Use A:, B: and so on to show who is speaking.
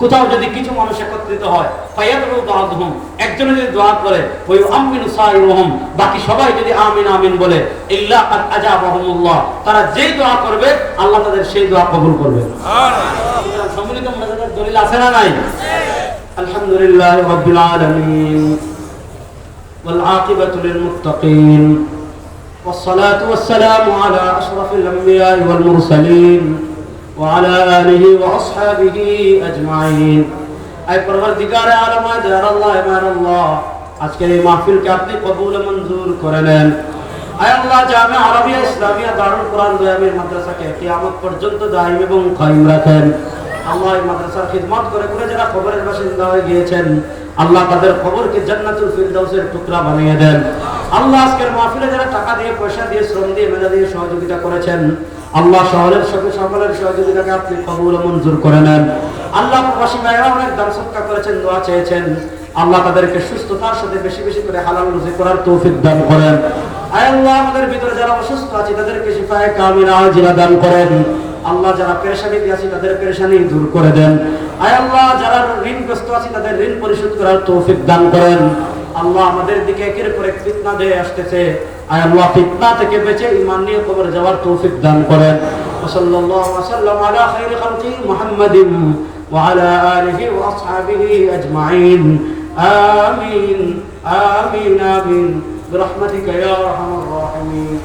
A: কোথাও যদি কিছু মানুষ একত্রিত হয় বা'দহুম। একজন যদি দোয়া করে সাইরুহুম। বাকি সবাই যদি আমিন আমিন বলে, ইল্লা তারা যেই দোয়া করবে, আল্লাহ তাদের সেই দোয়া কবুল করবে। সম্মিলিত মুনাজাতের দলিল আছে না নাই الحمد لله رب العالمين والعاقبة للمتقين والصلاة والسلام على أشرف الأنبياء والمرسلين وعلى آله وأصحابه أجمعين أي پروردگار عالم جار الله مان الله আজকের এই মাহফিলকে আপনি কবুল ও মঞ্জুর করে নেন আয় আল্লাহ জামে আরবিয়া ইসলামিয়া দারুল কোরআন দয়ামের মাদ্রাসাকে কিয়ামত পর্যন্ত দায়ী এবং কায়েম রাখেন আল্লাহ মাদ্রাসার খিদমত করে করে যারা কবরের বাসিন্দা হয়ে গিয়েছেন, আল্লাহ তাদের কবরকে জান্নাতুল ফিরদাউসের টুকরা বানিয়ে দেন। আল্লাহ আজকের মাহফিলে যারা টাকা দিয়ে, পয়সা দিয়ে, শ্রম দিয়ে, মেধা দিয়ে সহযোগিতা করেছেন, আল্লাহ শহরের সাথে সকলের সহযোগিতাকে আপনি কবুল মঞ্জুর করে নেন। আল্লাহ প্রবাসী ভাইরা অনেক দান সৎকার করেছেন, দোয়া চেয়েছেন। আল্লাহ তাদেরকে সুস্থতার সাথে বেশি বেশি করে হালাল রুজি করার তৌফিক দান করেন। আয় আল্লাহ, আমাদের ভিতরে যারা অসুস্থ আছে, তাদেরকে শিফায়ে কামিলা আজিলা দান করেন। আল্লাহ যারা পেরেশানিতে আছে তাদের পেরেশানি দূর করে দেন আয় আল্লাহ যারা ঋণগ্রস্ত আছে তাদের ঋণ পরিশোধ করার তৌফিক দান করেন আল্লাহ আমাদের দিকে একের পর এক ফিতনা দিয়ে আসতেছে আয় আল্লাহ ফিতনা থেকে বেঁচে ইমান নিয়ে কবর যাওয়ার তৌফিক দান করেন وصلى الله وسلم على خير خلقه محمد وعلى آله وأصحابه أجمعين آمين آمين آمين برحمتك يا أرحم الراحمين